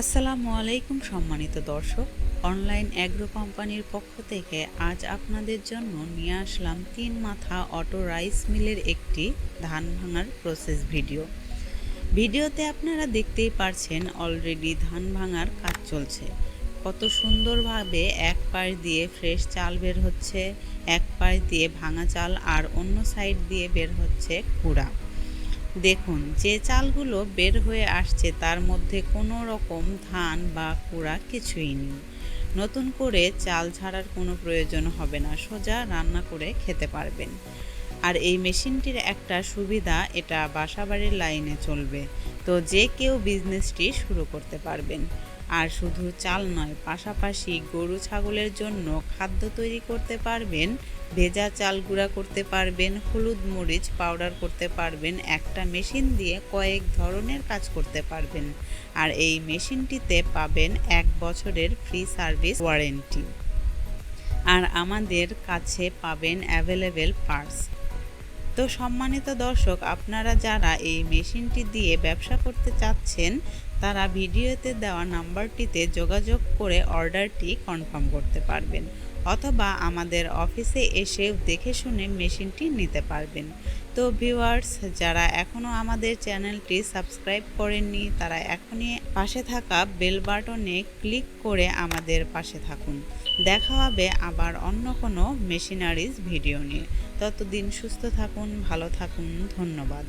আসসালামু আলাইকুম সম্মানিত দর্শক। অনলাইন অ্যাগ্রো কোম্পানির পক্ষ থেকে আজ আপনাদের জন্য নিয়ে আসলাম তিন মাথা অটো রাইস মিলের একটি ধান ভাঙার প্রসেস ভিডিও ভিডিওতে আপনারা দেখতেই পারছেন অলরেডি ধান ভাঙার কাজ চলছে। কত সুন্দরভাবে এক পাশ দিয়ে ফ্রেশ চাল বের হচ্ছে, এক পাশ দিয়ে ভাঙা চাল আর অন্য সাইড দিয়ে বের হচ্ছে কুড়া। দেখুন, যে চালগুলো বের হয়ে আসছে তার মধ্যে কোনো রকম ধান বা কুড়া কিছুই নেই। নতুন করে চাল ছাড়ার কোনো প্রয়োজন হবে না, সোজা রান্না করে খেতে পারবেন। আর এই মেশিনটির একটা সুবিধা, এটা বাসাবাড়ির লাইনে চলবে। তো যে কেউ বিজনেসটি শুরু করতে পারবেন। আর শুধু চাল নয়, পাশাপাশি গরু ছাগলের জন্য খাদ্য তৈরি করতে পারবেন, ভেজা চাল গুঁড়া করতে পারবেন, হলুদ মরিচ পাউডার করতে পারবেন, একটা মেশিন দিয়ে কয়েক ধরনের কাজ করতে পারবেন। আর এই মেশিনটিতে পাবেন এক বছরের ফ্রি সার্ভিস ওয়ারেন্টি। আর আমাদের কাছে পাবেন অ্যাভেলেবেল পার্টস। তো সম্মানিত দর্শক, আপনারা যারা এই মেশিনটি দিয়ে ব্যবসা করতে চাচ্ছেন তারা ভিডিওতে দেওয়া নাম্বারটিতে যোগাযোগ করে অর্ডারটি কনফার্ম করতে পারবেন অথবা আমাদের অফিসে এসে দেখে শুনে মেশিনটি নিতে পারবেন। তো ভিউয়ার্স, যারা এখনও আমাদের চ্যানেলটি সাবস্ক্রাইব করেননি, তারা এখনই পাশে থাকা বেল বাটনে ক্লিক করে আমাদের পাশে থাকুন। দেখা হবে আবার অন্য কোনো মেশিনারিজ ভিডিও নিয়ে। ততদিন সুস্থ থাকুন, ভালো থাকুন, ধন্যবাদ।